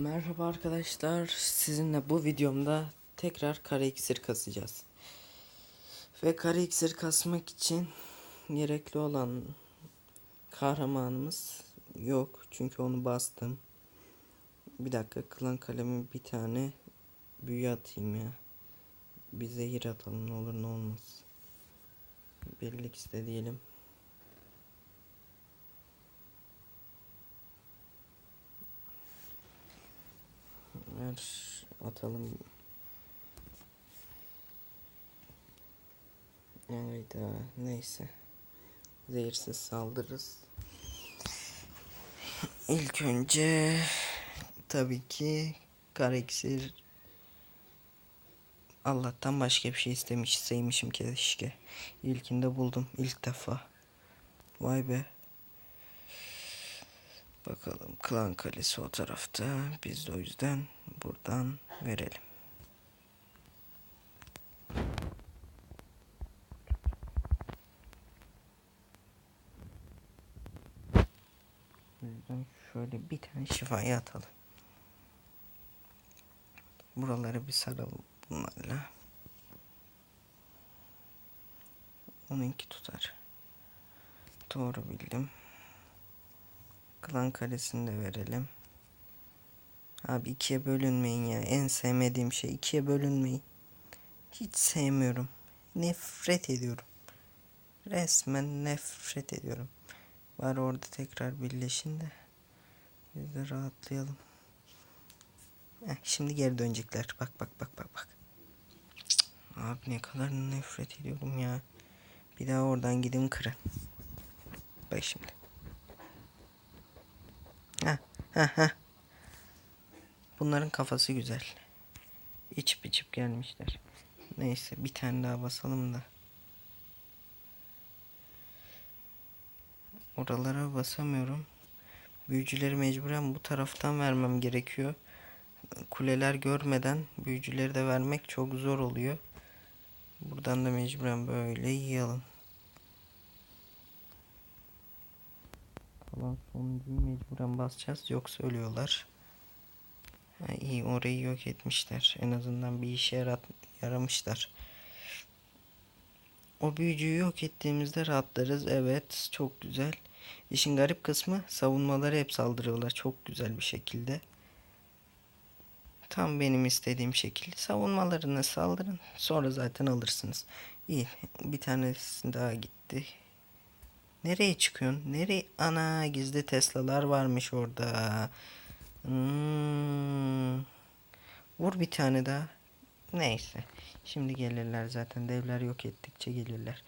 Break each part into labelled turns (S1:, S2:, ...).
S1: Merhaba arkadaşlar. Sizinle bu videomda tekrar kare iksir kasacağız. Ve kare iksir kasmak için gerekli olan kahramanımız yok. Çünkü onu bastım. Bir dakika klan kalemi bir tane büyü atayım ya. Bir zehir atalım ne olur ne olmaz. Birlik iste diyelim. Ver atalım. Hayda neyse. Zehirsiz saldırırız. İlk önce tabii ki kara iksir Allah'tan başka bir şey istemiş sevmişim keşke. İlkinde buldum ilk defa. Vay be. Bakalım klan kalesi o tarafta. Biz de o yüzden buradan verelim. O yüzden şöyle bir tane şifayı atalım. Buraları bir saralım bunlarla. Onunki tutar. Doğru bildim. Klan karesini de verelim. Abi ikiye bölünmeyin ya. En sevmediğim şey ikiye bölünmeyin. Hiç sevmiyorum. Nefret ediyorum. Resmen nefret ediyorum. Var orada tekrar birleşin de. Biz de rahatlayalım. Heh, şimdi geri dönecekler. Bak bak bak bak bak. Abi ne kadar nefret ediyorum ya. Bir daha oradan gidin kırın. Bak şimdi. Ha. Bunların kafası güzel. İçip içip gelmişler. Neyse bir tane daha basalım da. Oralara basamıyorum. Büyücüleri mecburen bu taraftan vermem gerekiyor. Kuleler görmeden büyücüleri de vermek çok zor oluyor. Buradan da mecburen böyle yiyalım. Kalan sonuncuyu mecburen basacağız. Yoksa ölüyorlar. Ha, iyi orayı yok etmişler. En azından bir işe yarat yaramışlar. O büyücüyü yok ettiğimizde rahatlarız. Evet çok güzel. İşin garip kısmı savunmaları hep saldırıyorlar. Çok güzel bir şekilde. Tam benim istediğim şekilde. Savunmalarına saldırın. Sonra zaten alırsınız. İyi. Bir tanesi daha gitti. Nereye çıkıyorsun? Nereye? Ana gizli Tesla'lar varmış orada. Hmm. Vur bir tane daha. Neyse. Şimdi gelirler zaten. Devler yok ettikçe gelirler.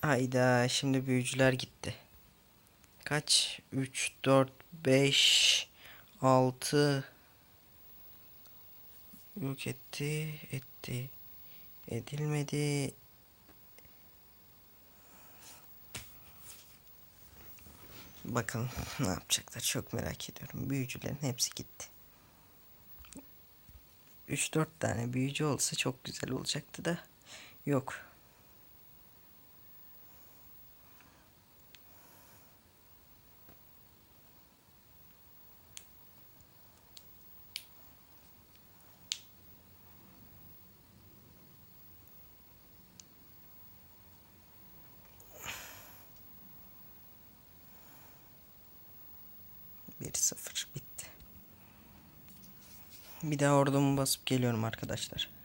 S1: Hayda şimdi büyücüler gitti. Kaç? 3, 4, 5, 6 Yok etti, etti. Edilmedi. Bakalım ne yapacaklar çok merak ediyorum. Büyücülerin hepsi gitti. 3-4 tane büyücü olsa çok güzel olacaktı da yok. Bir sıfır bitti. Bir daha ordumu basıp geliyorum arkadaşlar.